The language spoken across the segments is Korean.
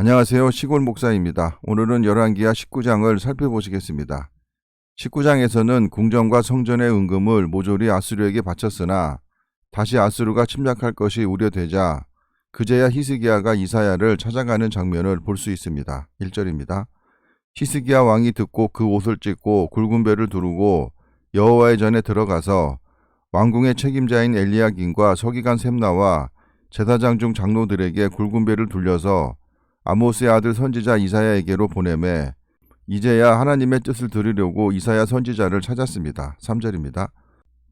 안녕하세요. 시골 목사입니다. 오늘은 열왕기하 19장을 살펴보시겠습니다. 19장에서는 궁전과 성전의 은금을 모조리 아수르에게 바쳤으나 다시 아수르가 침략할 것이 우려되자 그제야 히스기야가 이사야를 찾아가는 장면을 볼 수 있습니다. 1절입니다. 히스기야 왕이 듣고 그 옷을 찢고 굵은 배를 두르고 여호와의 전에 들어가서 왕궁의 책임자인 엘리야긴과 서기관 셈나와 제사장 중 장로들에게 굵은 배를 둘려서 아모스의 아들 선지자 이사야에게로 보내매 이제야 하나님의 뜻을 들으려고 이사야 선지자를 찾았습니다. 3절입니다.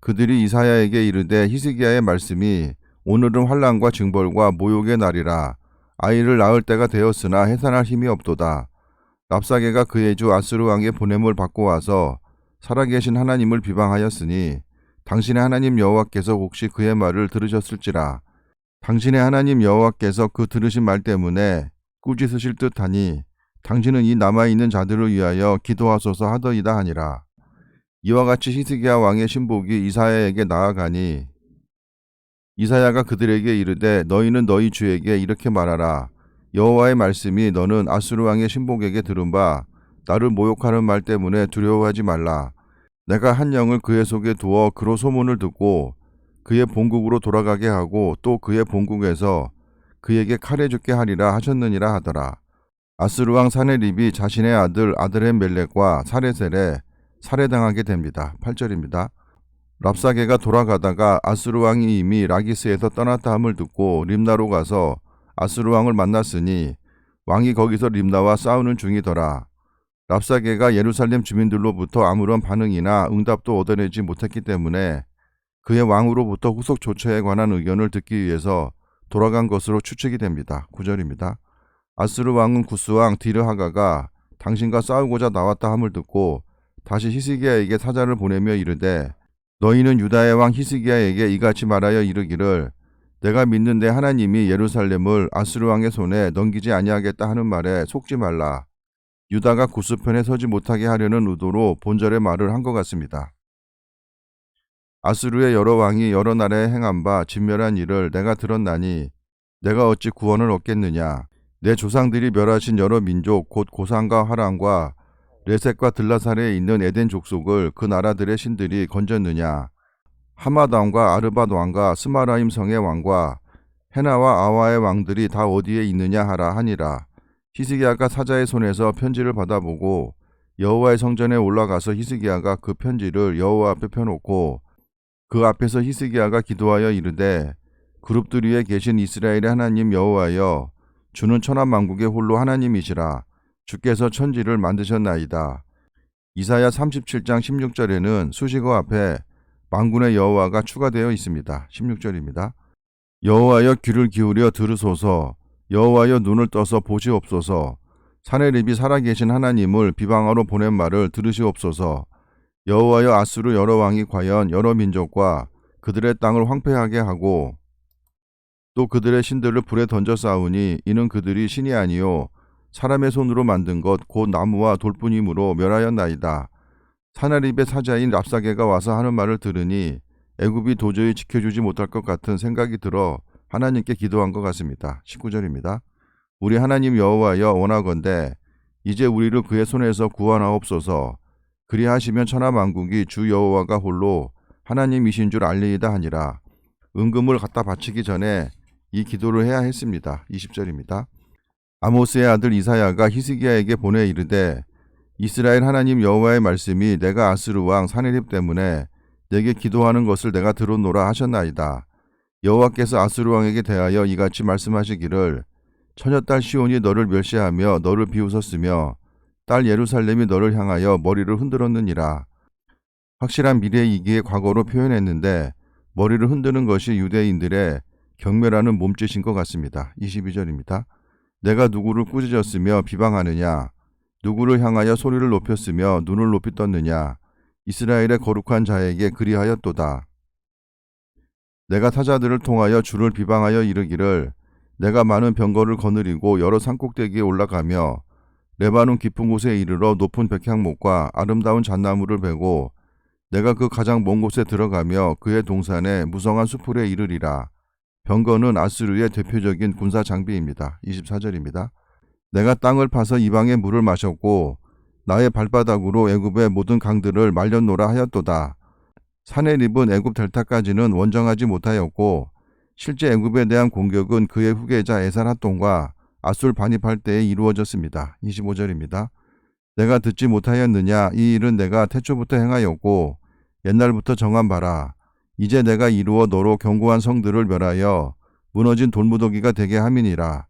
그들이 이사야에게 이르되 히스기야의 말씀이 오늘은 환란과 징벌과 모욕의 날이라 아이를 낳을 때가 되었으나 해산할 힘이 없도다. 랍사게가 그의 주 아스르 왕의 보냄을 받고 와서 살아계신 하나님을 비방하였으니 당신의 하나님 여호와께서 혹시 그의 말을 들으셨을지라 당신의 하나님 여호와께서 그 들으신 말 때문에 꾸짖으실 듯하니 당신은 이 남아있는 자들을 위하여 기도하소서 하더이다 하니라. 이와 같이 히스기야 왕의 신복이 이사야에게 나아가니 이사야가 그들에게 이르되 너희는 너희 주에게 이렇게 말하라. 여호와의 말씀이 너는 아수르 왕의 신복에게 들은 바 나를 모욕하는 말 때문에 두려워하지 말라. 내가 한 영을 그의 속에 두어 그로 소문을 듣고 그의 본국으로 돌아가게 하고 또 그의 본국에서 그에게 칼에 죽게 하리라 하셨느니라 하더라. 아스루 왕 사네립이 자신의 아들 아드렘 멜렉과 사레셀에 살해당하게 됩니다. 8절입니다. 랍사게가 돌아가다가 아스루 왕이 이미 라기스에서 떠났다 함을 듣고 림나로 가서 아스루 왕을 만났으니 왕이 거기서 림나와 싸우는 중이더라. 랍사게가 예루살렘 주민들로부터 아무런 반응이나 응답도 얻어내지 못했기 때문에 그의 왕으로부터 후속 조처에 관한 의견을 듣기 위해서 돌아간 것으로 추측이 됩니다. 9절입니다. 아스르 왕은 구스 왕 디르하가가 당신과 싸우고자 나왔다 함을 듣고 다시 히스기야에게 사자를 보내며 이르되 너희는 유다의 왕 히스기야에게 이같이 말하여 이르기를 내가 믿는 내 하나님이 예루살렘을 아스르 왕의 손에 넘기지 아니하겠다 하는 말에 속지 말라. 유다가 구스 편에 서지 못하게 하려는 의도로 본절의 말을 한 것 같습니다. 아스루의 여러 왕이 여러 나라에 행한 바 진멸한 일을 내가 들었나니 내가 어찌 구원을 얻겠느냐? 내 조상들이 멸하신 여러 민족 곧 고산과 화랑과 레셋과 들라살에 있는 에덴 족속을 그 나라들의 신들이 건졌느냐? 하맛 왕과 아르밧 왕과 스마라임 성의 왕과 헤나와 아와의 왕들이 다 어디에 있느냐 하라 하니라. 히스기야가 사자의 손에서 편지를 받아보고 여호와의 성전에 올라가서 히스기야가 그 편지를 여호와 앞에 펴놓고 그 앞에서 히스기야가 기도하여 이르되 그룹들 위에 계신 이스라엘의 하나님 여호와여 주는 천한 만국의 홀로 하나님이시라 주께서 천지를 만드셨나이다. 이사야 37장 16절에는 수식어 앞에 만군의 여호와가 추가되어 있습니다. 16절입니다. 여호와여 귀를 기울여 들으소서 여호와여 눈을 떠서 보시옵소서 사내립이 살아계신 하나님을 비방하러 보낸 말을 들으시옵소서 여호와여 아수르 여러 왕이 과연 여러 민족과 그들의 땅을 황폐하게 하고 또 그들의 신들을 불에 던져 싸우니 이는 그들이 신이 아니요 사람의 손으로 만든 것 곧 나무와 돌뿐이므로 멸하였나이다. 사나립의 사자인 랍사게가 와서 하는 말을 들으니 애굽이 도저히 지켜주지 못할 것 같은 생각이 들어 하나님께 기도한 것 같습니다. 19절입니다. 우리 하나님 여호와여 원하건대 이제 우리를 그의 손에서 구원하옵소서 그리하시면 천하 만국이 주 여호와가 홀로 하나님이신 줄 알리이다 하니라. 은금을 갖다 바치기 전에 이 기도를 해야 했습니다. 20절입니다. 아모스의 아들 이사야가 히스기야에게 보내 이르되 이스라엘 하나님 여호와의 말씀이 내가 아스르 왕 사네립 때문에 내게 기도하는 것을 내가 들었노라 하셨나이다. 여호와께서 아스르 왕에게 대하여 이같이 말씀하시기를 처녀딸 시온이 너를 멸시하며 너를 비웃었으며 딸 예루살렘이 너를 향하여 머리를 흔들었느니라. 확실한 미래이기에 과거로 표현했는데 머리를 흔드는 것이 유대인들의 경멸하는 몸짓인 것 같습니다. 22절입니다. 내가 누구를 꾸짖었으며 비방하느냐? 누구를 향하여 소리를 높였으며 눈을 높이 떴느냐? 이스라엘의 거룩한 자에게 그리하였도다. 내가 타자들을 통하여 주를 비방하여 이르기를 내가 많은 병거를 거느리고 여러 산꼭대기에 올라가며 레바논 깊은 곳에 이르러 높은 백향목과 아름다운 잣나무를 베고 내가 그 가장 먼 곳에 들어가며 그의 동산에 무성한 수풀에 이르리라. 병거는 아스르의 대표적인 군사 장비입니다. 24절입니다. 내가 땅을 파서 이방의 물을 마셨고 나의 발바닥으로 애굽의 모든 강들을 말려놓으라 하였도다. 사내립은 애굽 델타까지는 원정하지 못하였고 실제 애굽에 대한 공격은 그의 후계자 에살핫돈과 아술 반입할 때에 이루어졌습니다. 25절입니다. 내가 듣지 못하였느냐 이 일은 내가 태초부터 행하였고 옛날부터 정한 바라 이제 내가 이루어 너로 견고한 성들을 멸하여 무너진 돌무더기가 되게 함이니라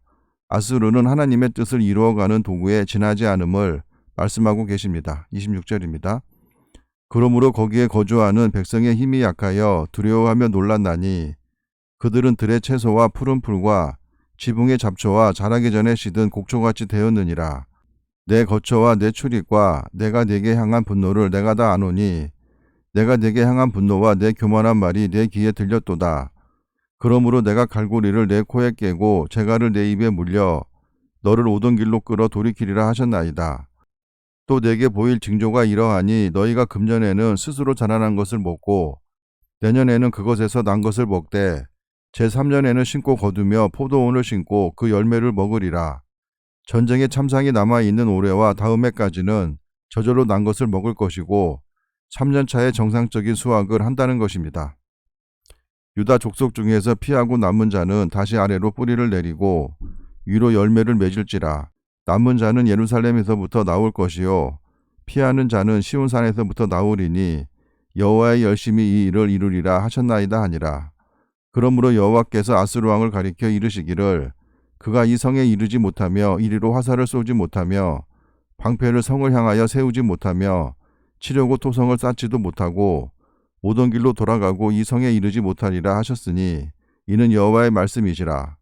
아수르는 하나님의 뜻을 이루어가는 도구에 지나지 않음을 말씀하고 계십니다. 26절입니다. 그러므로 거기에 거주하는 백성의 힘이 약하여 두려워하며 놀랐나니 그들은 들의 채소와 푸른 풀과 지붕의 잡초와 자라기 전에 시든 곡초같이 되었느니라. 내 거처와 내 출입과 내가 내게 향한 분노를 내가 다 아노니 내가 내게 향한 분노와 내 교만한 말이 내 귀에 들렸도다. 그러므로 내가 갈고리를 내 코에 깨고 재갈을 내 입에 물려 너를 오던 길로 끌어 돌이키리라 하셨나이다. 또 내게 보일 징조가 이러하니 너희가 금년에는 스스로 자라난 것을 먹고 내년에는 그것에서 난 것을 먹되 제3년에는 신고 거두며 포도원을 신고 그 열매를 먹으리라. 전쟁의 참상이 남아있는 올해와 다음 해까지는 저절로 난 것을 먹을 것이고 3년 차에 정상적인 수확을 한다는 것입니다. 유다 족속 중에서 피하고 남은 자는 다시 아래로 뿌리를 내리고 위로 열매를 맺을지라. 남은 자는 예루살렘에서부터 나올 것이요 피하는 자는 시온산에서부터 나오리니 여호와의 열심히 이 일을 이루리라 하셨나이다 하니라. 그러므로 여호와께서 아스루 왕을 가리켜 이르시기를 그가 이 성에 이르지 못하며 이리로 화살을 쏘지 못하며 방패를 성을 향하여 세우지 못하며 치려고 토성을 쌓지도 못하고 오던 길로 돌아가고 이 성에 이르지 못하리라 하셨으니 이는 여호와의 말씀이시라.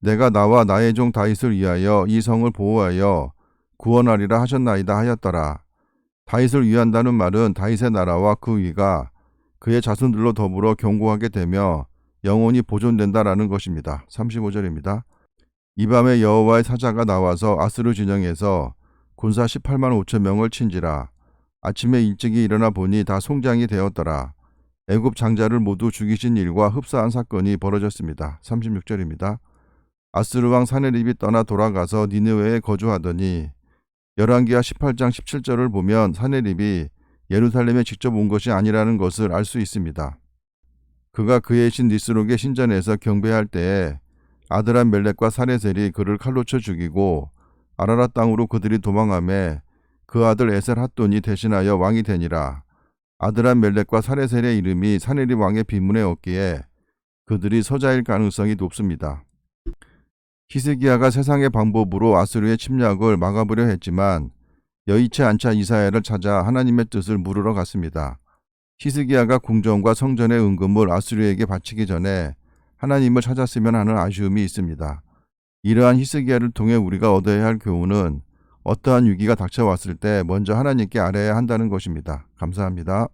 내가 나와 나의 종 다윗을 위하여 이 성을 보호하여 구원하리라 하셨나이다 하였더라. 다윗을 위한다는 말은 다윗의 나라와 그 위가 그의 자손들로 더불어 견고하게 되며 영원히 보존된다라는 것입니다. 35절입니다. 이 밤에 여호와의 사자가 나와서 아스르 진영에서 군사 18만 5천 명을 친지라. 아침에 일찍이 일어나 보니 다 송장이 되었더라. 애굽 장자를 모두 죽이신 일과 흡사한 사건이 벌어졌습니다. 36절입니다. 아스르 왕 사네립이 떠나 돌아가서 니느웨에 거주하더니 열왕기하 18장 17절을 보면 사네립이 예루살렘에 직접 온 것이 아니라는 것을 알 수 있습니다. 그가 그의 신 니스록의 신전에서 경배할 때에 아드란 멜렉과 사레셀이 그를 칼로 쳐 죽이고 아라라 땅으로 그들이 도망함에 그 아들 에셀 핫돈이 대신하여 왕이 되니라. 아드란 멜렉과 사레셀의 이름이 사네립 왕의 비문에 없기에 그들이 서자일 가능성이 높습니다. 히스기야가 세상의 방법으로 아스르의 침략을 막아보려 했지만 여의치 않자 이사야를 찾아 하나님의 뜻을 물으러 갔습니다. 히스기야가 궁전과 성전의 은금을 아스르에게 바치기 전에 하나님을 찾았으면 하는 아쉬움이 있습니다. 이러한 히스기야를 통해 우리가 얻어야 할 교훈은 어떠한 위기가 닥쳐왔을 때 먼저 하나님께 아뢰야 한다는 것입니다. 감사합니다.